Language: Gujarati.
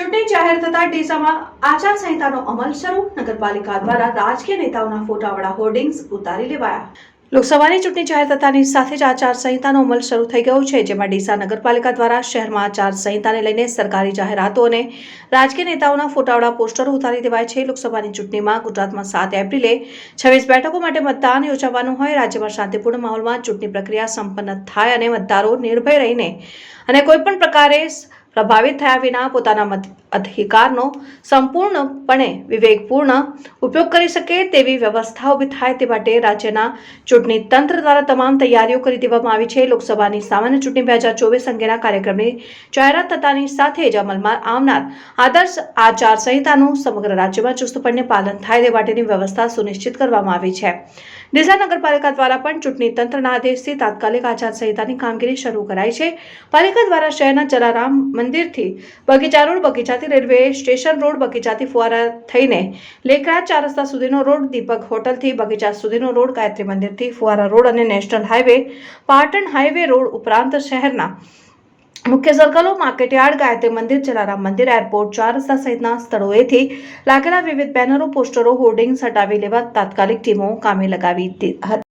ચૂંટણી જાહેર થતા ડીસામાં આચારસંહિતાનો અમલ શરૂ. નગરપાલિકા દ્વારા રાજકીય નેતાઓના ફોટાવાળા હોર્ડિંગ્સ ઉતારી લેવાયા. લોકસભાની ચૂંટણી જાહેર થતાની સાથે જ આચારસંહિતાનો અમલ શરૂ થઈ ગયો છે, જેમાં ડીસા નગરપાલિકા દ્વારા શહેરમાં આચારસંહિતાને લઈને સરકારી જાહેરાતો અને રાજકીય નેતાઓના ફોટાવાળા પોસ્ટરો ઉતારી દેવાય છે. લોકસભાની ચૂંટણીમાં ગુજરાતમાં સાત એપ્રિલે છવ્વીસ બેઠકો માટે મતદાન યોજાવાનું હોય, રાજ્યમાં શાંતિપૂર્ણ માહોલમાં ચૂંટણી પ્રક્રિયા સંપન્ન થાય અને મતદારો નિર્ભય રહીને અને કોઈપણ પ્રકારે પ્રભાવિત થયા વિના પોતાના મત અધિકારનો સંપૂર્ણપણે વિવેકપૂર્ણ ઉપયોગ કરી શકે તેવી વ્યવસ્થા ઊભી થાય તે માટે રાજ્યના ચૂંટણી તંત્ર દ્વારા તમામ તૈયારીઓ કરી દેવામાં આવી છે. લોકસભાની સામાન્ય ચૂંટણી બે હજાર ચોવીસ અંગેના કાર્યક્રમની જાહેરાત થતાની સાથે જ અમલમાં આવનાર આદર્શ આચાર સંહિતાનું સમગ્ર રાજ્યમાં ચુસ્તપણે પાલન થાય તે માટેની વ્યવસ્થા સુનિશ્ચિત કરવામાં આવી છે. ડીસા નગરપાલિકા દ્વારા પણ ચૂંટણી તંત્રના આદેશથી તાત્કાલિક આચાર સંહિતાની કામગીરી શરૂ કરાઈ છે. પાલિકા દ્વારા શહેરના જલારામ મંદિરથી બગીચા રોડ બગીચાથી રેલવે સ્ટેશન રોડ બગીચાથી ફુવારા થઈને લેખરાજ ચાર રસ્તા સુધીનો રોડ, દીપક હોટલથી બગીચા સુધીનો રોડ, ગાયત્રી મંદિરથી ફુવારા રોડ અને national highway, Patan highway road ઉપરાંત શહેરના મુખ્ય સર્કલો, માર્કેટયાર્ડ, ગાયત્રી મંદિર, જલારામ મંદિર, એરપોર્ટ ચાર રસ્તા સહિતના સ્થળોએથી લાગેલા વિવિધ બેનરો, પોસ્ટરો, હોર્ડિંગ્સ હટાવી લેવા તાત્કાલિક ટીમો કામે લગાવી હતી.